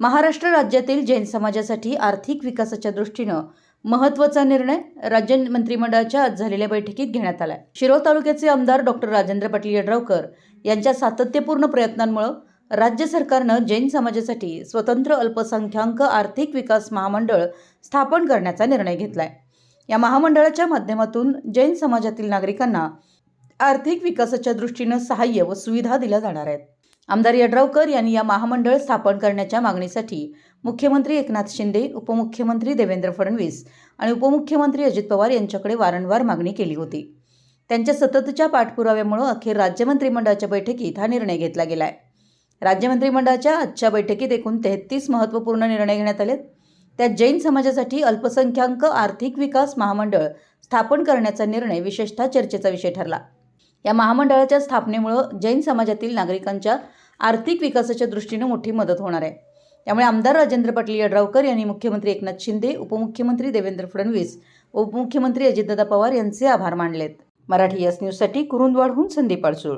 महाराष्ट्र राज्यातील जैन समाजासाठी आर्थिक विकासाच्या दृष्टीनं महत्त्वाचा निर्णय राज्य मंत्रिमंडळाच्या आज झालेल्या बैठकीत घेण्यात आला शिरोळ तालुक्याचे आमदार डॉक्टर राजेंद्र पाटील यड्रावकर यांच्या सातत्यपूर्ण प्रयत्नांमुळं राज्य सरकारनं जैन समाजासाठी स्वतंत्र अल्पसंख्याक आर्थिक विकास महामंडळ स्थापन करण्याचा निर्णय घेतलाय. या महामंडळाच्या माध्यमातून जैन समाजातील नागरिकांना आर्थिक विकासाच्या दृष्टीनं सहाय्य व सुविधा दिल्या जाणार आहेत. आमदार यड्रावकर यांनी या महामंडळ स्थापन करण्याच्या मागणीसाठी मुख्यमंत्री एकनाथ शिंदे उपमुख्यमंत्री देवेंद्र फडणवीस आणि उपमुख्यमंत्री अजित पवार यांच्याकडे वारंवार मागणी केली होती. त्यांच्या सततच्या पाठपुराव्यामुळं अखेर राज्य मंत्रिमंडळाच्या बैठकीत हा निर्णय घेतला गेलाय. राज्य मंत्रिमंडळाच्या आजच्या बैठकीत एकूण तेहतीस महत्त्वपूर्ण निर्णय घेण्यात आलेत. त्यात जैन समाजासाठी अल्पसंख्याक आर्थिक विकास महामंडळ स्थापन करण्याचा निर्णय विशेषतः चर्चेचा विषय ठरला. या महामंडळाच्या स्थापनेमुळं जैन समाजातील नागरिकांच्या आर्थिक विकासाच्या दृष्टीनं मोठी मदत होणार आहे. त्यामुळे आमदार राजेंद्र पाटील यड्रावकर यांनी मुख्यमंत्री एकनाथ शिंदे उपमुख्यमंत्री देवेंद्र फडणवीस उपमुख्यमंत्री अजितदादा पवार यांचे आभार मानलेत. मराठी यस न्यूजसाठी कुरुंदवाडहून संदीप अडसूळ.